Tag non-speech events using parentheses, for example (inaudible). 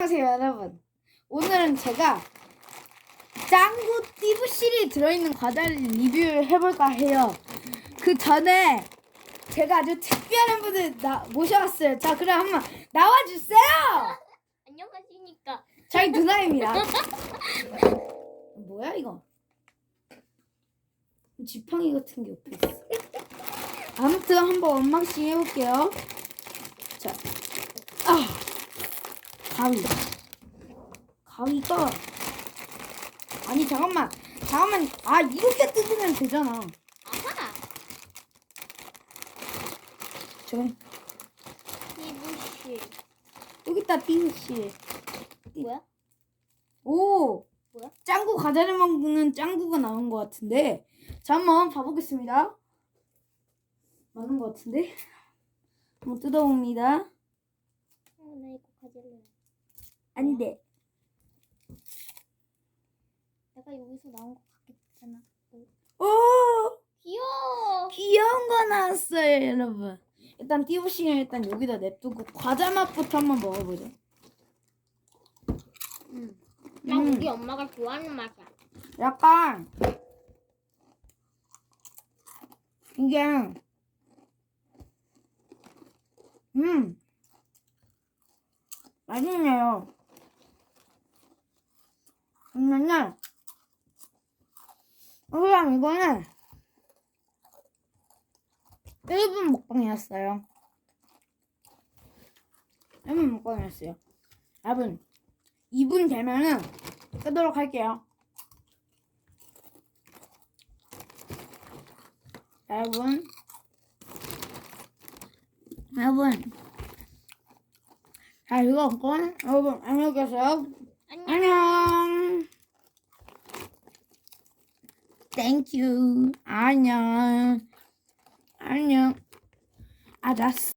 안녕하세요 여러분. 오늘은 제가 짱구 띠부실이 들어있는 과자를 리뷰를 해볼까 해요. 그 전에 제가 아주 특별한 분을 나, 모셔왔어요. 자 그럼 한번 나와주세요! 안녕하십니까. 저희 누나입니다. (laughs) 뭐야 이거? 지팡이 같은 게 옆에 있어. 아무튼 한번 언박싱 해볼게요. 자. 아. 가위. 가위가 아니 잠깐만. 잠깐만. 아 이렇게 뜯으면 되잖아. 아하. 저 이부시. 여기 있다 삐씨 뭐야? 오. 뭐야? 짱구 과자를 먹는 짱구가 나온 것 같은데. 자 한번 봐보겠습니다. 맞는 것 같은데? 한번 뜯어봅니다. 어, 나 이거 가질래. 안돼 내가 여기서 나온 거 같겠잖아. 오 귀여워. 귀여운 거 나왔어요 여러분 일단 띠부씨는 일단 여기다 냅두고 과자 맛부터 한번 먹어보자 응. 나 음. 우리 엄마가 좋아하는 맛이야. 약간 이게 음 맛있네요. 그러면은 그냥 이거는 1분 먹방이었어요. 1분 먹방이었어요. 여러분 2분 되면은 끄도록 할게요. 여러분, 여러분, 자 이거 건 여러분 안녕히 계세요. 안녕. 안녕. Thank you. 안녕. 안녕. 알았어.